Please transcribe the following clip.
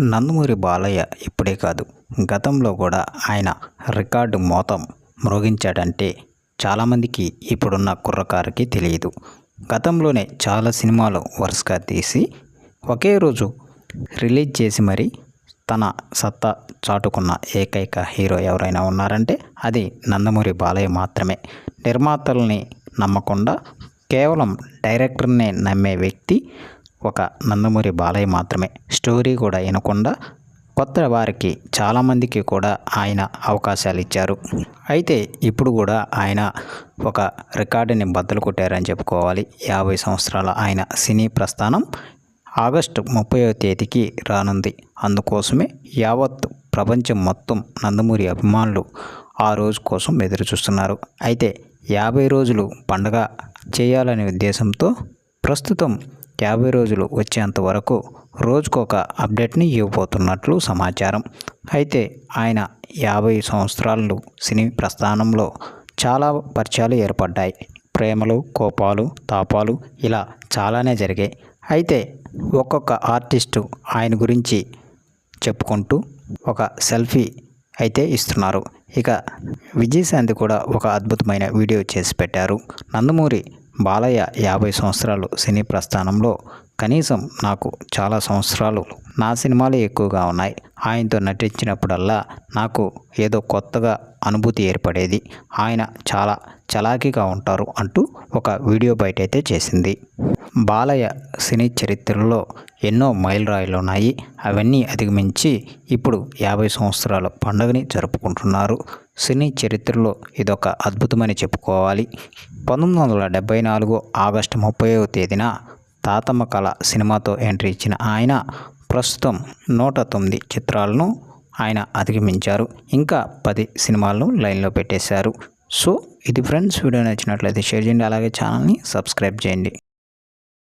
నందమూరి బాలయ్య ఇప్పుడే కాదు. గతంలో కూడా ఆయన రికార్డు మోతం మ్రోగించాడంటే చాలామందికి ఇప్పుడున్న కుర్రకారుకి తెలియదు. గతంలోనే చాలా సినిమాలు వరుసగా తీసి ఒకే రోజు రిలీజ్ చేసి మరి తన సత్తా చాటుకున్న ఏకైక హీరో ఎవరైనా ఉన్నారంటే అది నందమూరి బాలయ్య మాత్రమే. నిర్మాతల్ని నమ్మకుండా కేవలం డైరెక్టర్నే నమ్మే వ్యక్తి ఒక నందమూరి బాలయ్య మాత్రమే. స్టోరీ కూడా వినకుండా కొత్త వారికి చాలామందికి కూడా ఆయన అవకాశాలు ఇచ్చారు. అయితే ఇప్పుడు కూడా ఆయన ఒక రికార్డుని బద్దలు కొట్టారని చెప్పుకోవాలి. యాభై సంవత్సరాల ఆయన సినీ ప్రస్థానం ఆగస్టు ముప్పైవ తేదీకి రానుంది. అందుకోసమే యావత్ ప్రపంచం మొత్తం నందమూరి అభిమానులు ఆ రోజు కోసం ఎదురు చూస్తున్నారు అయితే యాభై రోజులు పండగ చేయాలనే ఉద్దేశంతో ప్రస్తుతం యాభై రోజులు వచ్చేంత వరకు రోజుకొక అప్డేట్ని ఇవ్వబోతున్నట్లు సమాచారం. అయితే ఆయన యాభై సంవత్సరాలు సినీ ప్రస్థానంలో చాలా పరిచయాలు ఏర్పడ్డాయి. ప్రేమలు కోపాలు తాపాలు ఇలా చాలానే జరిగాయి. అయితే ఒక్కొక్క ఆర్టిస్టు ఆయన గురించి చెప్పుకుంటూ ఒక సెల్ఫీ అయితే ఇస్తున్నారు. ఇక విజయశాంతి కూడా ఒక అద్భుతమైన వీడియో చేసి పెట్టారు. నందమూరి బాలయ్య యాభై సంవత్సరాలు సినీ ప్రస్థానంలో. కనీసం నాకు చాలా సంవత్సరాలు నా సినిమాలే ఎక్కువగా ఉన్నాయి. ఆయనతో నటించినప్పుడల్లా నాకు ఏదో కొత్తగా అనుభూతి ఏర్పడేది. ఆయన చాలా చలాకీగా ఉంటారు అంటూ ఒక వీడియో బయట అయితే చేసింది. బాలయ్య సినీ చరిత్రలో ఎన్నో మైలురాయిలు ఉన్నాయి అవన్నీ అధిగమించి ఇప్పుడు యాభై సంవత్సరాల పండుగని జరుపుకుంటున్నారు. సినీ చరిత్రలో ఇదొక అద్భుతమని చెప్పుకోవాలి. పంతొమ్మిది వందల డెబ్బై నాలుగు ఆగస్టు ముప్పైవ తేదీన తాతమ్మ కళ సినిమాతో ఎంట్రీ ఇచ్చిన ఆయన ప్రస్తుతం నూట తొమ్మిది చిత్రాలను ఆయన అధిగమించారు. ఇంకా పది సినిమాలను లైన్లో పెట్టేశారు. సో ఇది ఫ్రెండ్స్ వీడియో నచ్చినట్లయితే షేర్ చేయండి. అలాగే ఛానల్ని సబ్స్క్రైబ్ చేయండి.